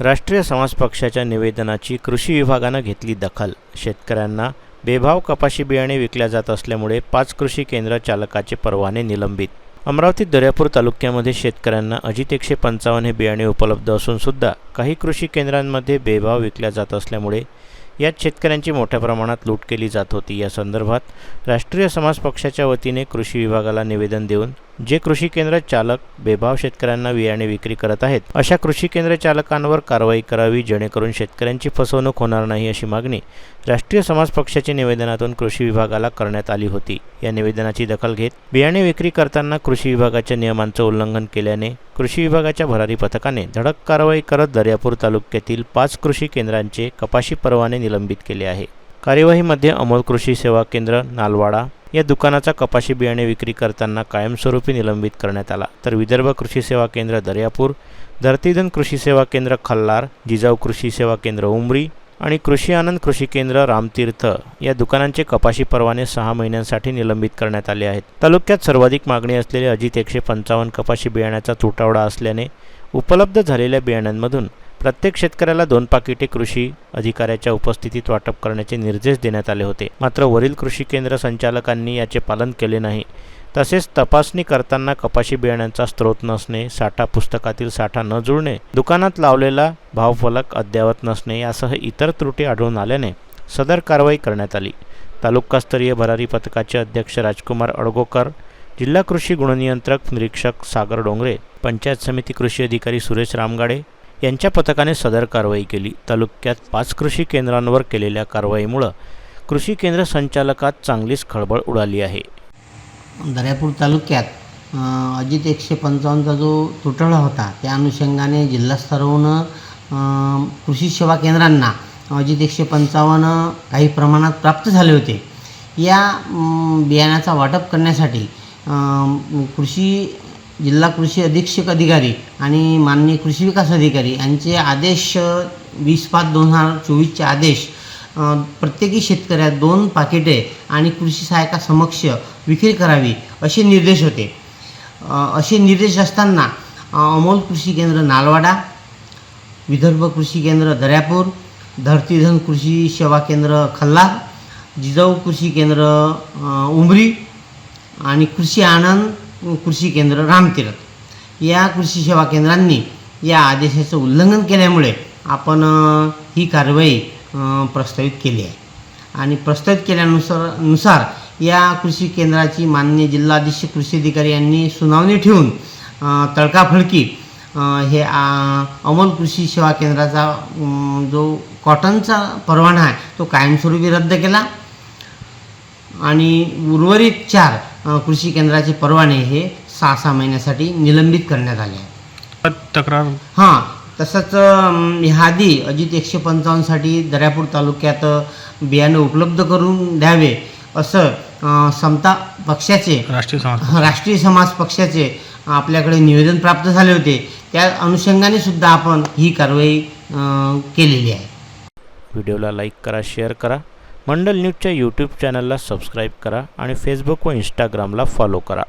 राष्ट्रीय समाज पक्षाच्या निवेदनाची कृषी विभागानं घेतली दखल. शेतकऱ्यांना बेभाव कपाशी बियाणे विकल्या जात असल्यामुळे पाच कृषी केंद्र चालकाचे परवाने निलंबित. अमरावती दर्यापूर तालुक्यामध्ये शेतकऱ्यांना अजित एकशे पंचावन्न हे बियाणे उपलब्ध असून सुद्धा काही कृषी केंद्रांमध्ये बेभाव विकल्या जात असल्यामुळे यात शेतकऱ्यांची मोठ्या प्रमाणात लूट केली जात होती. या संदर्भात राष्ट्रीय समाज पक्षाच्या वतीने कृषी विभागाला निवेदन देऊन जे कृषी केंद्र चालक बेभाव शेतकऱ्यांना बियाणे विक्री करत आहेत अशा कृषी केंद्र चालकांवर कारवाई करावी जेणेकरून शेतकऱ्यांची फसवणूक होणार नाही अशी मागणी राष्ट्रीय समाज पक्षाच्या निवेदनातून कृषी विभागाला करण्यात आली होती. या निवेदनाची दखल घेत बियाणे विक्री करताना कृषी विभागाच्या नियमांचं उल्लंघन केल्याने कृषी विभागाच्या भरारी पथकाने धडक कारवाई करत दर्यापूर तालुक्यातील पाच कृषी केंद्रांचे कपाशी परवाने निलंबित केले आहे. कार्यवाहीमध्ये अमोल कृषी सेवा केंद्र नालवाडा या दुकानाचा कपाशी बियाणे विक्री करताना कायमस्वरूपी निलंबित करण्यात आला. तर विदर्भ कृषी सेवा केंद्र दर्यापूर धरतीधन कृषी सेवा केंद्र खल्लार जिजाऊ कृषी सेवा केंद्र उमरी आणि कृषी आनंद कृषी केंद्र रामतीर्थ या दुकानांचे कपाशी परवाने सहा महिन्यांसाठी निलंबित करण्यात आले आहेत. तालुक्यात सर्वाधिक मागणी असलेले अजित एकशे पंचावन्न कपाशी बियाण्याचा तुटवडा असल्याने उपलब्ध झालेल्या बियाण्यांमधून प्रत्येक शेतकऱ्याला दोन पाकिटे कृषी अधिकाऱ्याच्या उपस्थितीत वाटप करण्याचे निर्देश देण्यात आले होते. मात्र वरील कृषी केंद्र संचालकांनी याचे पालन केले नाही. तसेच तपासणी करताना कपाशी बियाण्यांचा स्रोत नसणे साठा पुस्तकातील साठा न जुळणे दुकानात लावलेला भावफलक अद्ययावत नसणे यासह इतर त्रुटी आढळून आल्याने सदर कारवाई करण्यात आली. तालुकास्तरीय भरारी पथकाचे अध्यक्ष राजकुमार अडगोकर जिल्हा कृषी गुणनियंत्रक निरीक्षक सागर डोंगरे पंचायत समिती कृषी अधिकारी सुरेश रामगाडे यांच्या पथकाने सदर कारवाई केली. तालुक्यात पाच कृषी केंद्रांवर केलेल्या कारवाईमुळं कृषी केंद्र संचालकात चांगलीच खळबळ उडाली आहे. दर्यापूर तालुक्यात अजित एकशे पंचावन्नचा जो तुटवडा होता त्या अनुषंगाने जिल्हास्तरावरून कृषी सेवा केंद्रांना अजित एकशे पंचावन्न काही प्रमाणात प्राप्त झाले होते. या बियाण्याचा वाटप करण्यासाठी कृषी जिल्हा कृषी अधीक्षक अधिकारी आणि माननीय कृषी विकास अधिकारी यांचे आदेश वीस पाच दोन हजार चोवीसचे आदेश प्रत्येकी शेतकऱ्या दोन पाकिटे आणि कृषी सहाय्यका समक्ष विक्री करावी असे निर्देश होते. असे निर्देश असताना अमोल कृषी केंद्र नालवाडा विदर्भ कृषी केंद्र दर्यापूर धरतीधन कृषी सेवा केंद्र खल्लार जिजाऊ कृषी केंद्र उमरी आणि कृषी आनंद कृषी केंद्र रामतीर्थ. या कृषी सेवा केंद्रांनी या आदेशाचं उल्लंघन केल्यामुळे आपण ही कारवाई प्रस्तावित केली आहे. आणि प्रस्तावित केल्यानुसार नुसार या कृषी केंद्राची माननीय जिल्हाधीश कृषी अधिकारी यांनी सुनावणी ठेवून तडकाफडकी हे अमोल कृषी सेवा केंद्राचा जो कॉटनचा परवाना आहे तो कायमस्वरूपी रद्द केला. आणि उर्वरित चार कृषी केंद्राचे परवाने हे सहा सहा महिन्यासाठी निलंबित करण्यात आले आहे. तक्रार? हां तसंच ह्याआधी अजित एकशे पंचावन्नसाठी दर्यापूर तालुक्यात बियाणे उपलब्ध करून द्यावे असं समता पक्षाचे राष्ट्रीय समाज राष्ट्रीय समाज पक्षाचे आपल्याकडे निवेदन प्राप्त झाले होते. त्या अनुषंगाने सुद्धा आपण ही कारवाई केलेली आहे. व्हिडिओला लाईक करा शेअर करा. मंडल न्यूजच्या यूट्यूब चॅनलला सबस्क्राईब करा आणि फेसबुक व इंस्टाग्रामला फॉलो करा.